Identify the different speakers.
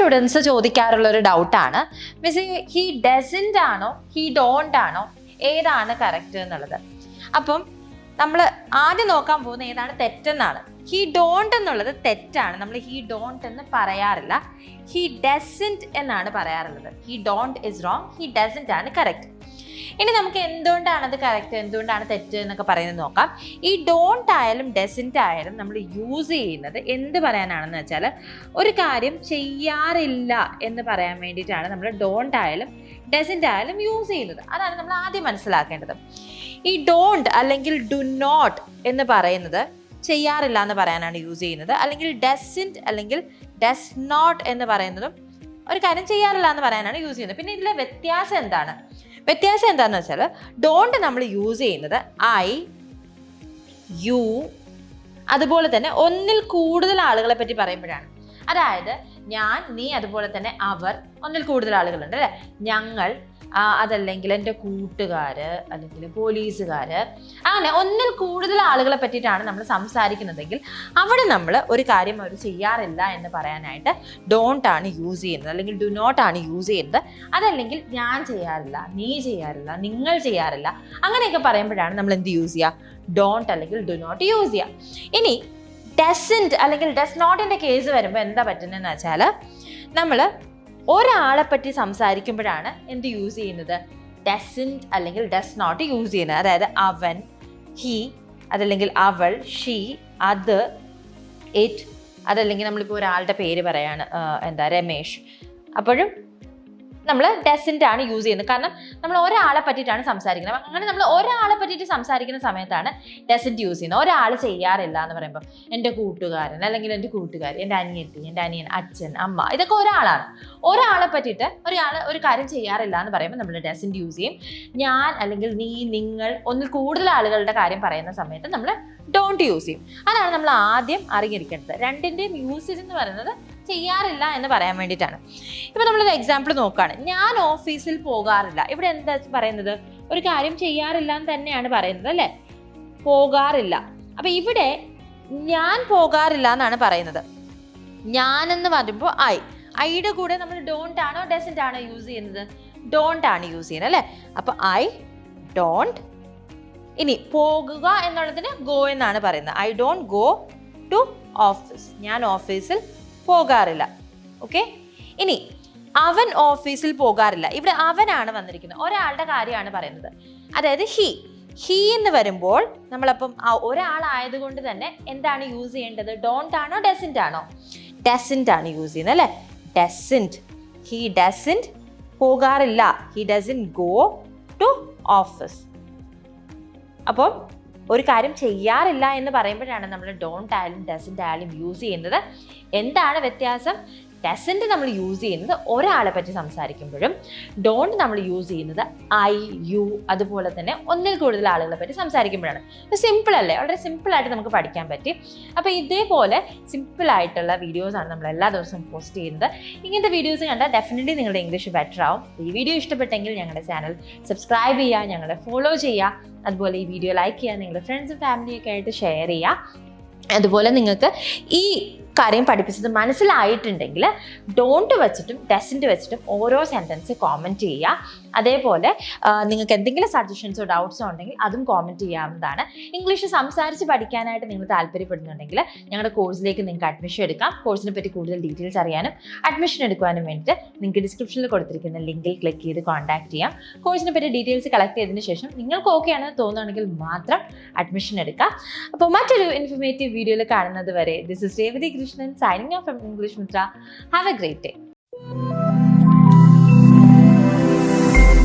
Speaker 1: Students ചോദിക്കാറുള്ള ഒരു ഡൗട്ടാണ് മിസ് ഹി ഡസന്റ് ആണോ? ഹി ഡോണ്ട് ആണോ? ഏതാണ് കറക്റ്റ് എന്നുള്ളത്? അപ്പം നമ്മൾ ആദ്യം നോക്കാൻ പോകുന്ന ഏതാണ് തെറ്റെന്നാണ്. ഹി ഡോണ്ട് എന്നുള്ളത് തെറ്റാണ്. നമ്മൾ ഹി ഡോണ്ട് എന്ന് പറയാറില്ല. ഹി ഡസന്റ് എന്നാണ് പറയാറുള്ളത്. He don't is wrong he doesn't ആണ് കറക്റ്റ് ഇനി നമുക്ക് എന്തുകൊണ്ടാണ് അത് കറക്റ്റ് എന്തുകൊണ്ടാണ് തെറ്റ് എന്നൊക്കെ പറയുന്നത് നോക്കാം. ഈ ഡോണ്ട് ആയാലും ഡെസിന്റ് ആയാലും നമ്മൾ യൂസ് ചെയ്യുന്നത് എന്ത് പറയാനാണെന്ന് വെച്ചാൽ ഒരു കാര്യം ചെയ്യാറില്ല എന്ന് പറയാൻ വേണ്ടിയിട്ടാണ് നമ്മൾ ഡോണ്ട് ആയാലും ഡെസിന്റ് ആയാലും യൂസ് ചെയ്യുന്നത്. അതാണ് നമ്മൾ ആദ്യം മനസ്സിലാക്കേണ്ടത്. ഈ ഡോണ്ട് അല്ലെങ്കിൽ ഡു നോട്ട് എന്ന് പറയുന്നത് ചെയ്യാറില്ല എന്ന് പറയാനാണ് യൂസ് ചെയ്യുന്നത്. അല്ലെങ്കിൽ ഡെസിന്റ് അല്ലെങ്കിൽ ഡസ് നോട്ട് എന്ന് പറയുന്നതും ഒരു കാര്യം ചെയ്യാറില്ല എന്ന് പറയാനാണ് യൂസ് ചെയ്യുന്നത്. പിന്നെ ഇതിലെ വ്യത്യാസം എന്താണ്? വ്യത്യാസം എന്താണെന്ന് വെച്ചാൽ ഡോണ്ട് നമ്മൾ യൂസ് ചെയ്യുന്നത് ഐ യു അതുപോലെ തന്നെ ഒന്നിൽ കൂടുതൽ ആളുകളെ പറ്റി പറയുമ്പോഴാണ്. അതായത് ഞാൻ നീ അതുപോലെ തന്നെ അവർ ഒന്നിൽ കൂടുതൽ ആളുകളുണ്ട് അല്ലേ? ഞങ്ങൾ അതല്ലെങ്കിൽ എന്റെ കൂട്ടുകാർ അല്ലെങ്കിൽ പോലീസുകാർ അങ്ങനെ ഒന്നിൽ കൂടുതൽ ആളുകളെ പറ്റിയിട്ടാണ് നമ്മൾ സംസാരിക്കുന്നതെങ്കിൽ അവിടെ നമ്മൾ ഒരു കാര്യം അവർ ചെയ്യാറില്ല എന്ന് പറയാനായിട്ട് ഡോണ്ട് ആണ് യൂസ് ചെയ്യുന്നത്. അല്ലെങ്കിൽ ഡു നോട്ട് ആണ് യൂസ് ചെയ്യുന്നത്. അതല്ലെങ്കിൽ ഞാൻ ചെയ്യാറില്ല നീ ചെയ്യാറില്ല നിങ്ങൾ ചെയ്യാറില്ല. അങ്ങനെയൊക്കെ പറയുമ്പോഴാണ് നമ്മൾ എന്ത് യൂസ് ചെയ്യുക? ഡോണ്ട് അല്ലെങ്കിൽ ഡു നോട്ട് യൂസ് ചെയ്യുക. ഇനി ഡസന്റ് അല്ലെങ്കിൽ ഡസ് നോട്ടിന്റെ കേസ് വരുമ്പോൾ എന്താ പറ്റുന്നതെന്ന് വെച്ചാൽ നമ്മൾ ഒരാളെ പറ്റി സംസാരിക്കുമ്പോഴാണ് എന്ത് യൂസ് ചെയ്യുന്നത്? ഡസന്റ് അല്ലെങ്കിൽ ഡസ് നോട്ട് യൂസ് ചെയ്യുന്നത്. അതായത് അവൻ ഹി അതല്ലെങ്കിൽ അവൾ ഷീ അത് ഇറ്റ് അതല്ലെങ്കിൽ നമ്മളിപ്പോൾ ഒരാളുടെ പേര് പറയാണ് എന്താ രമേഷ് അപ്പോഴും നമ്മൾ ഡെസിന്റ് ആണ് യൂസ് ചെയ്യുന്നത്. കാരണം നമ്മൾ ഒരാളെ പറ്റിയിട്ടാണ് സംസാരിക്കുന്നത്. അങ്ങനെ നമ്മൾ ഒരാളെ പറ്റിയിട്ട് സംസാരിക്കുന്ന സമയത്താണ് ഡെസിന്റ് യൂസ് ചെയ്യുന്നത്. ഒരാൾ ചെയ്യാറില്ല എന്ന് പറയുമ്പോൾ എന്റെ കൂട്ടുകാരൻ അല്ലെങ്കിൽ എന്റെ കൂട്ടുകാരി എന്റെ അനിയത്തി എന്റെ അനിയൻ അച്ഛൻ അമ്മ ഇതൊക്കെ ഒരാളാണ്. ഒരാളെ പറ്റിയിട്ട് ഒരാൾ ഒരു കാര്യം ചെയ്യാറില്ല എന്ന് പറയുമ്പോൾ നമ്മൾ ഡെസിന്റ് യൂസ് ചെയ്യും. ഞാൻ അല്ലെങ്കിൽ നീ നിങ്ങൾ ഒന്നിൽ കൂടുതൽ ആളുകളുടെ കാര്യം പറയുന്ന സമയത്ത് നമ്മൾ ഡോണ്ട് യൂസ് ചെയ്യും. അതാണ് നമ്മൾ ആദ്യം അറിഞ്ഞിരിക്കേണ്ടത്. രണ്ടിന്റെയും യൂസേജ് എന്ന് പറയുന്നത് ചെയ്യാറില്ല എന്ന് പറയാൻ വേണ്ടിയിട്ടാണ്. ഇപ്പൊ നമ്മളൊരു എക്സാമ്പിൾ നോക്കുകയാണ് ഞാൻ ഓഫീസിൽ പോകാറില്ല. ഇവിടെ എന്താ പറയുന്നത്? ഒരു കാര്യം ചെയ്യാറില്ല എന്ന് തന്നെയാണ് പറയുന്നത് അല്ലേ? പോകാറില്ല. അപ്പൊ ഇവിടെ ഞാൻ പോകാറില്ല എന്നാണ് പറയുന്നത്. ഞാൻ എന്ന് പറയുമ്പോൾ ഐ ഐയുടെ കൂടെ നമ്മൾ ഡോണ്ട് ആണോ ഡെസന്റ് ആണോ യൂസ് ചെയ്യുന്നത്? ഡോണ്ട് ആണ് യൂസ് ചെയ്യുന്നത് അല്ലേ? അപ്പൊ ഐ ഡോണ്ട് ഇനി പോകുക എന്നുള്ളതിന് ഗോ എന്നാണ് പറയുന്നത്. I don't go to office ഞാൻ ഓഫീസിൽ പോകാറില്ല. ഓക്കെ ഇനി അവൻ ഓഫീസിൽ പോകാറില്ല. ഇവിടെ അവനാണ് വന്നിരിക്കുന്നത്. ഒരാളുടെ കാര്യമാണ് പറയുന്നത്. അതായത് ഹി ഹി എന്ന് വരുമ്പോൾ നമ്മളപ്പം ഒരാളായതുകൊണ്ട് തന്നെ എന്താണ് യൂസ് ചെയ്യേണ്ടത്? ഡോണ്ട് ആണോ ഡെസിന്റ് ആണോ? ഡെസിന്റ് ആണ് യൂസ് ചെയ്യുന്നത് അല്ലേ? ഡെസിന്റ് ഹി ഡെസിന്റ് പോകാറില്ല. He doesn't go to office അപ്പോൾ ഒരു കാര്യം ചെയ്യാറില്ല എന്ന് പറയുമ്പോഴാണ് നമ്മൾ ഡോണ്ട് ആയാലും ഡസന്റ് ആയാലും യൂസ് ചെയ്യുന്നത്. എന്താണ് വ്യത്യാസം? ഡസന്റ് നമ്മൾ യൂസ് ചെയ്യുന്നത് ഒരാളെ പറ്റി സംസാരിക്കുമ്പോഴും ഡോണ്ട് നമ്മൾ യൂസ് ചെയ്യുന്നത് ഐ യു അതുപോലെ തന്നെ ഒന്നിൽ കൂടുതൽ ആളുകളെ പറ്റി സംസാരിക്കുമ്പോഴാണ്. സിമ്പിൾ അല്ലേ? വളരെ സിമ്പിളായിട്ട് നമുക്ക് പഠിക്കാൻ പറ്റി. അപ്പോൾ ഇതേപോലെ സിമ്പിളായിട്ടുള്ള വീഡിയോസാണ് നമ്മൾ എല്ലാ ദിവസവും പോസ്റ്റ് ചെയ്യുന്നത്. ഇങ്ങനത്തെ വീഡിയോസ് കണ്ടാൽ ഡെഫിനറ്റ്ലി നിങ്ങളുടെ ഇംഗ്ലീഷ് ബെറ്റർ ആവും. ഈ വീഡിയോ ഇഷ്ടപ്പെട്ടെങ്കിൽ ഞങ്ങളുടെ ചാനൽ സബ്സ്ക്രൈബ് ചെയ്യുക ഞങ്ങളെ ഫോളോ ചെയ്യുക. അതുപോലെ ഈ വീഡിയോ ലൈക്ക് ചെയ്യുക നിങ്ങളുടെ ഫ്രണ്ട്സും ഫാമിലിയൊക്കെ ആയിട്ട് ഷെയർ ചെയ്യുക. അതുപോലെ നിങ്ങൾക്ക് ഈ കാര്യം പഠിപ്പിച്ചത് മനസ്സിലായിട്ടുണ്ടെങ്കിൽ ഡോണ്ട് വെച്ചിട്ടും ഡെസിന്റ് വെച്ചിട്ടും ഓരോ സെന്റൻസ് കോമന്റ് ചെയ്യുക. അതേപോലെ നിങ്ങൾക്ക് എന്തെങ്കിലും സജഷൻസോ ഡൗട്ട്സോ ഉണ്ടെങ്കിൽ അതും കോമന്റ് ചെയ്യാവുന്നതാണ്. ഇംഗ്ലീഷ് സംസാരിച്ച് പഠിക്കാനായിട്ട് നിങ്ങൾ താല്പര്യപ്പെടുന്നുണ്ടെങ്കിൽ ഞങ്ങളുടെ കോഴ്സിലേക്ക് നിങ്ങൾക്ക് അഡ്മിഷൻ എടുക്കാം. കോഴ്സിനെ പറ്റി കൂടുതൽ ഡീറ്റെയിൽസ് അറിയാനും അഡ്മിഷൻ എടുക്കാനും വേണ്ടിയിട്ട് നിങ്ങൾക്ക് ഡിസ്ക്രിപ്ഷനിൽ കൊടുത്തിരിക്കുന്ന ലിങ്കിൽ ക്ലിക്ക് ചെയ്ത് കോൺടാക്ട് ചെയ്യാം. കോഴ്സിനെ പറ്റി ഡീറ്റെയിൽസ് കളക്ട് ചെയ്തതിന് ശേഷം നിങ്ങൾക്ക് ഓക്കെ ആണെന്ന് തോന്നുകയാണെങ്കിൽ മാത്രം അഡ്മിഷൻ എടുക്കാം. അപ്പോൾ മറ്റൊരു ഇൻഫർമേറ്റീവ് വീഡിയോയിൽ കാണുന്നത് വരെ this is Revathi Krishnan signing off English Mitra have a great day